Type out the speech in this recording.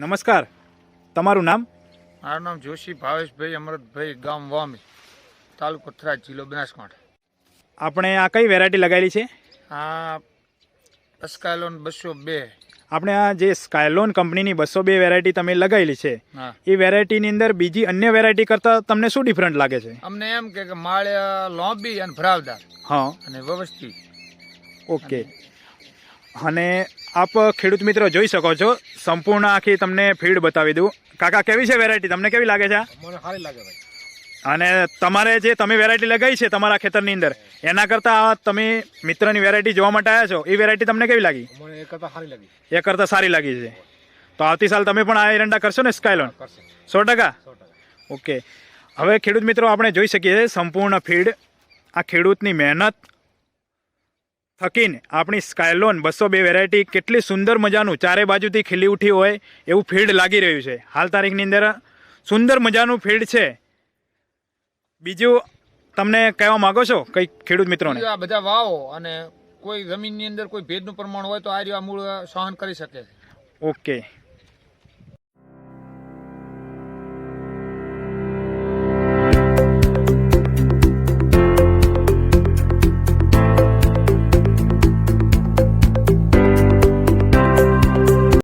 નમસ્કાર. તમારું નામ? મારું નામ જોશી ભાવેશભાઈ અમરતભાઈ ગામ વામી તાલુકો થરાદ જિલ્લો બનાસકાંઠા. આપણે આ કઈ વેરાયટી લગાવેલી છે? આ સ્કાયલોન બસો બે. આપણે આ જે સ્કાયલોન કંપનીની બસો બે વેરાયટી તમે લગાવેલી છે એ વેરાયટીની અંદર બીજી અન્ય વેરાયટી કરતાં તમને શું ડિફરન્ટ લાગે છે? અમને એમ કે કે માળ લોંબી અને ભરાવદાર હા. અને વ્યવસ્થિત ઓકે. અને આપ ખેડૂત મિત્રો જોઈ શકો છો. સંપૂર્ણ આખી તમને ફીડ બતાવી દઉં. કાકા કેવી છે વેરાયટી તમને કેવી લાગે છે? સારી લાગે ભાઈ. અને તમારે જે તમે વેરાયટી લગાવી છે તમારા ખેતરની અંદર એના કરતાં તમે મિત્રની વેરાયટી જોવા માટે આવ્યા છો. એ વેરાયટી તમને કેવી લાગી? એ કરતા સારી લાગી. એ કરતાં સારી લાગી છે. તો આવતી સાલ તમે પણ આ એરંડા કરશો ને સ્કાયલોન સો ટકા? સો ટકા. ઓકે. હવે ખેડૂત મિત્રો આપણે જોઈ શકીએ છીએ સંપૂર્ણ ફીડ. આ ખેડૂતની મહેનત થકીને આપણી સ્કાયલોન બસો બે વેરાયટી કેટલી સુંદર મજાનું ચારે બાજુથી ખીલી ઉઠી હોય એવું ફીડ લાગી રહ્યું છે. હાલ તારીખની અંદર સુંદર મજાનું ફીડ છે. બીજું તમને કહેવા માંગો છો કઈ ખેડૂત મિત્રોને? આ બધા વાવો અને કોઈ જમીનની અંદર કોઈ ભેજનું પ્રમાણ હોય તો આ આ મૂળ સહન કરી શકે. ઓકે.